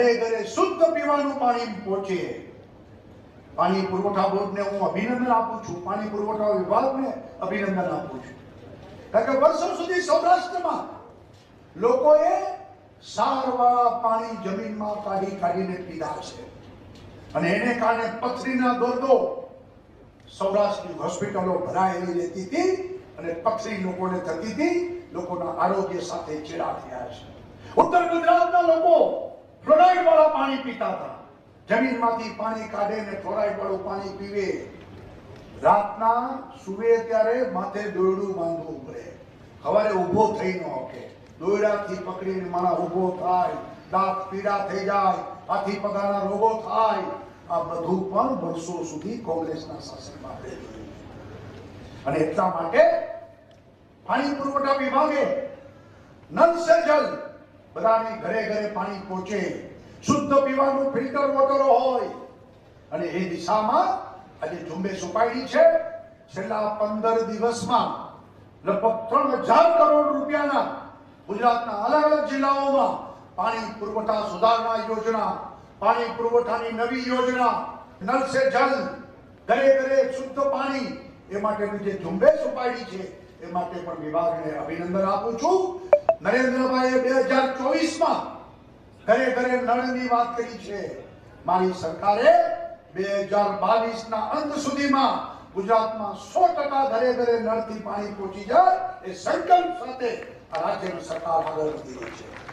ઘરે ઘરે શુદ્ધ પીવાનું પાણી પહોંચે. પાણી પુરવઠા બોર્ડને હું અભિનંદન આપું છું. પાણી પુરવઠા વિભાગને અભિનંદન આપું છું. કારણ કે વર્ષો સુધી સૌરાષ્ટ્રમાં લોકોએ સારવાળા પાણી જમીનમાં કાઢી કાઢીને પીધા છે. અને એને કારણે પથરીના દર્દો સૌરાષ્ટ્રની હોસ્પિટલો ભરાયેલી રહેતી હતી અને પથરી લોકોને થતી હતી. લોકોના આરોગ્ય સાથે ચેડા થયા છે. ઉત્તર ગુજરાતના લોકો પાણી પીતા હતા. જમીનમાંથી પાણી કાઢે ને ફ્લોરાઇડ વાળું પાણી પીવે. રાતના સુવે ત્યારે માથે દોરડું બાંધવું પડે. સવારે ઊભો થઈ ન શકે દોરડાથી પકડીને માણા ઊભો થાય. દાંત પીડા થઈ જાય. હાથી પગાના રોગો થાય. આ બધું પણ વર્ષો સુધી કોંગ્રેસના શાસનમાં રહેલું અને એટલા માટે પાણી પુરવઠા વિભાગે નલ સે જલ બધાની ઘરે ઘરે પાણી પહોંચે. શુદ્ધ પીવાનું ફિલ્ટર વોટર હોય. અને એ દિશામાં આજે ઝુંબેશ ઉપાડી છે. છેલ્લા પંદર દિવસમાં લગભગ ત્રણ હજાર કરોડ રૂપિયાના ગુજરાતના અલગ અલગ જિલ્લાઓમાં પાણી પુરવઠા સુધારણા યોજના, પાણી પુરવઠાની નવી યોજના નલ સે જલ, ઘરે ઘરે શુદ્ધ પાણી એ માટેની જે ઝુંબેશ ઉપાડી છે, એ માટે પણ વિભાગને અભિનંદન આપું છું. નરેન્દ્રભાઈએ બે હજાર ચોવીસમાં ઘરે ઘરે નળની વાત કરી છે. મારી સરકારે બે હજાર બાવીસ ના અંત સુધીમાં ગુજરાતમાં સો ટકા ઘરે ઘરે નળથી પાણી પહોંચી જાય એ સંકલ્પ સાથે આ રાજ્યની સરકાર આગળ વધી રહી છે.